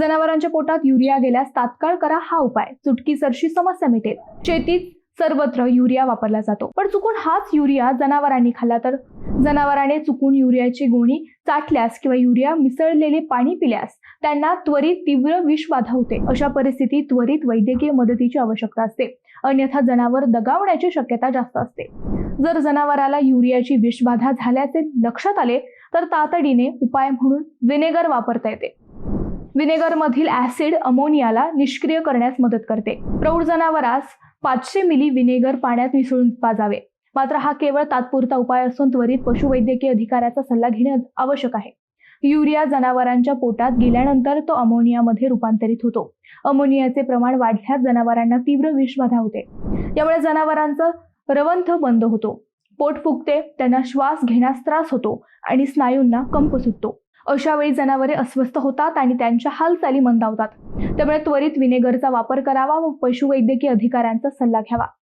जनावरांच्या पोटात युरिया गेल्यास तात्काळ करा हा उपाय. चुटकीसरशी समस्या मिटेल. शेतीत सर्वत्र युरिया वापरला जातो. पण चुकून हाच युरिया जनावरांनी खाल्ला तर? जनावराने चुकून युरियाची गोणी चाटल्यास किंवा युरिया मिसळलेले पाणी पिल्यास त्यांना त्वरित तीव्र विषबाधा होते. अशा परिस्थितीत त्वरित वैद्यकीय मदतीची आवश्यकता असते. अन्यथा जनावर दगावण्याची शक्यता जास्त असते. जर जनावराला युरियाची विषबाधा झाल्याचे लक्षात आले तर तातडीने उपाय म्हणून व्हिनेगर वापरता येते. विनेगर मधील ऍसिड अमोनियाला निष्क्रिय करण्यास मदत करते. प्रौढ जनावरास पाचशे मिली विनेगर पाण्यात मिसळून पाजावे. मात्र हा केवळ तात्पुरता उपाय असून त्वरित पशुवैद्यकीय अधिकाऱ्याचा सल्ला घेणे आवश्यक आहे. युरिया जनावरांच्या पोटात गेल्यानंतर तो अमोनियामध्ये रूपांतरित होतो. अमोनियाचे प्रमाण वाढल्यास जनावरांना तीव्र विषबाधा होते. यामुळे जनावरांचं रवंथ बंद होतो. पोट फुगते त्यांना श्वास घेण्यास त्रास होतो आणि स्नायूंना कंप सुटतो. अशा वेळी जनावरे अस्वस्थ होतात आणि त्यांच्या हालचाली मंदावतात. त्यामुळे त्वरित विनेगरचा वापर करावा व पशुवैद्यकीय अधिकाऱ्यांचा सल्ला घ्यावा.